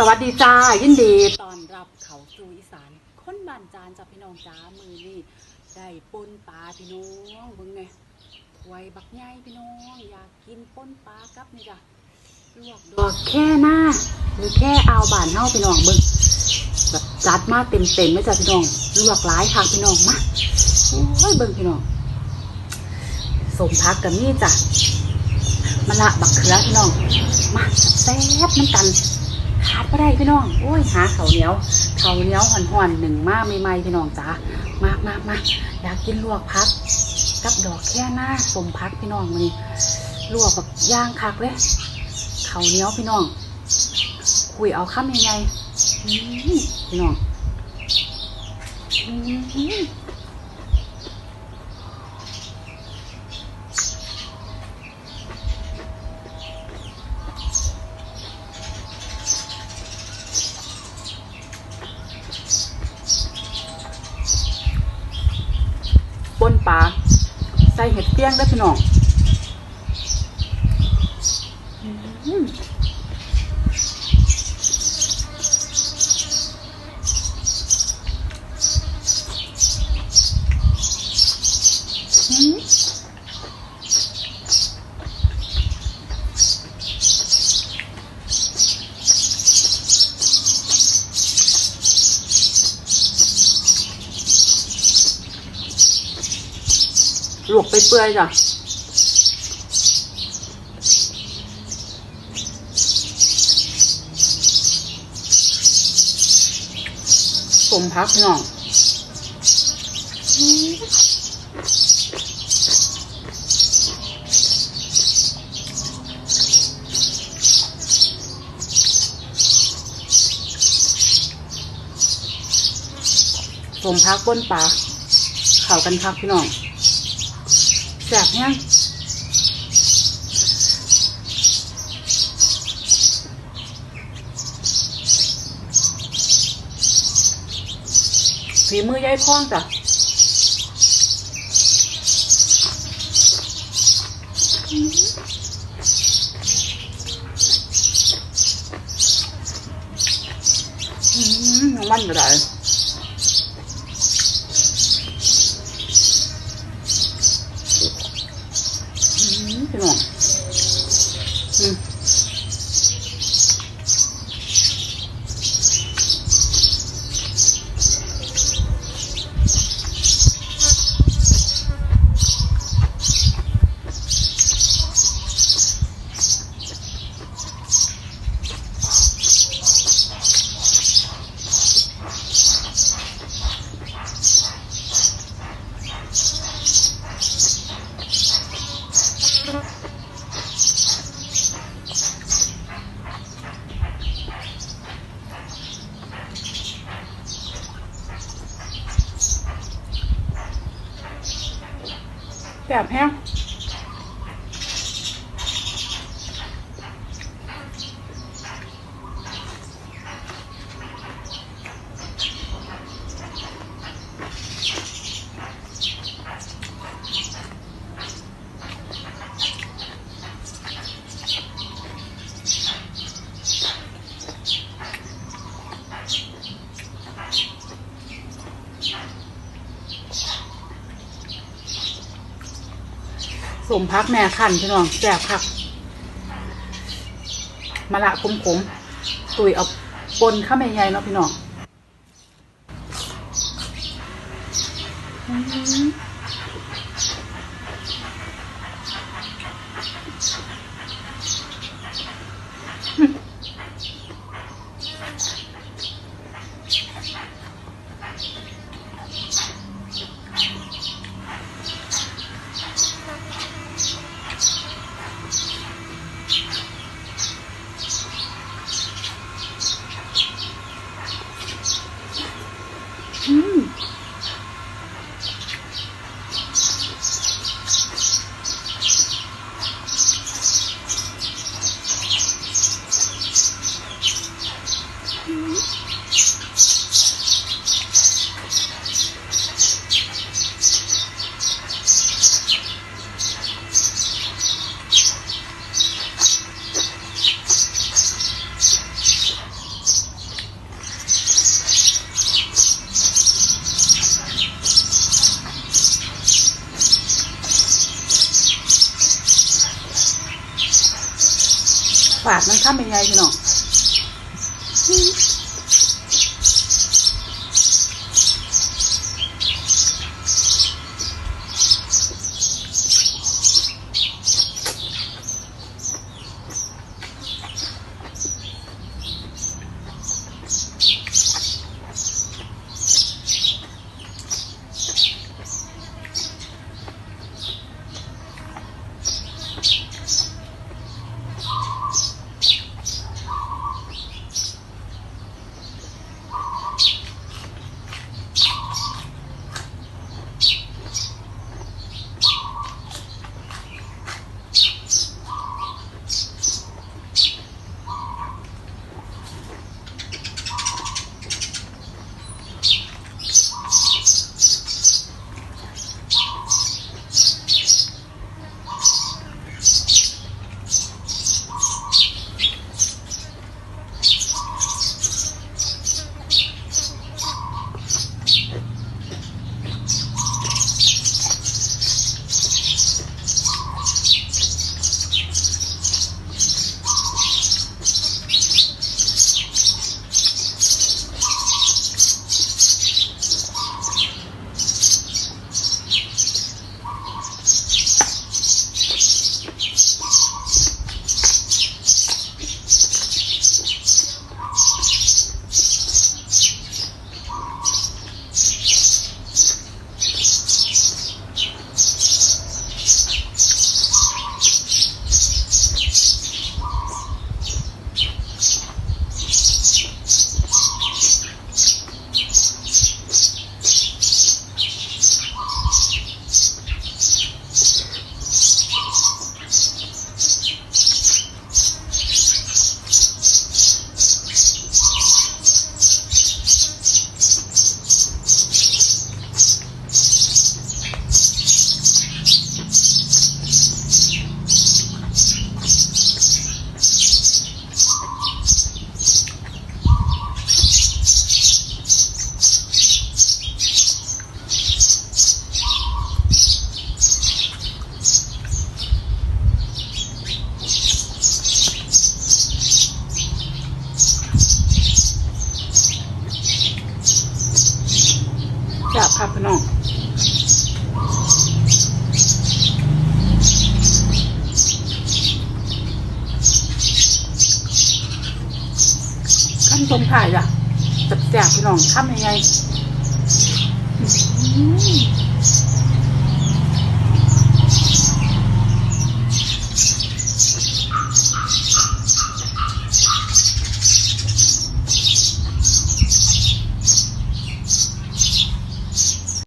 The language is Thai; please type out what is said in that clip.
สวัสดีจ้ายินดีตอนรับเขาสู่อีสานค้นบ้านจานจ้าพี่น้องจ้ามือนี่ได้ปนปลาพี่น้องเบิ่งไงถวยบักใหญ่พี่น้อง อยากกินปนปลากับนี่จ้ะลวกดอกแค่หน้าหรือแค่เอาบานเฮาพี่น้องเบิ่งแบบจัดมาเต็มเต็มๆเลยจ้ะพี่น้องลวกหลายค่ะพี่น้องมาโอ้ยเบิ่งพี่น้องสมพักกับนี่จ้ะมะละบักเขือพี่น้องมาแซ่บน้ำกัน ขาดไม่ได้พี่น้อง โอ้ยหาเขาเหนียวข้าวเหนียวห่อนๆหนึ่งมาใหม่ๆพี่น้องจ้ามากมากมาอยากกินลวกพักกับดอกแค่หน้าสมพักพี่น้องมันนี่ลวกแบบย่างคักเลยเขาเหนียวพี่น้อง คุยเอาข้ามยังไงพี่น้อง นปลาใส่เห็ดเปี้ยงได้พี่น้องอื้อ อืม ลวกไปเปื่อยจ้ะสมพักพี่น้องอืมสมพักบนปลาเข่ากันครับพี่น้อง แสบเนี่ยฝีมือยายพ่องจ้ะอืมมันกระได อืม แบบแห้ง สมพักแม่ขันพี่น้องแสบคักมะละขมๆตุยเอาปนข้าวแม่ใหญ่เนาะพี่น้อง ฝาดมันข้ามยังไงพี่น้อง จับครับพี่น้องขั้นตรงถ่ายอะจับแจกพี่น้องข้ามยังไงอื้อหือ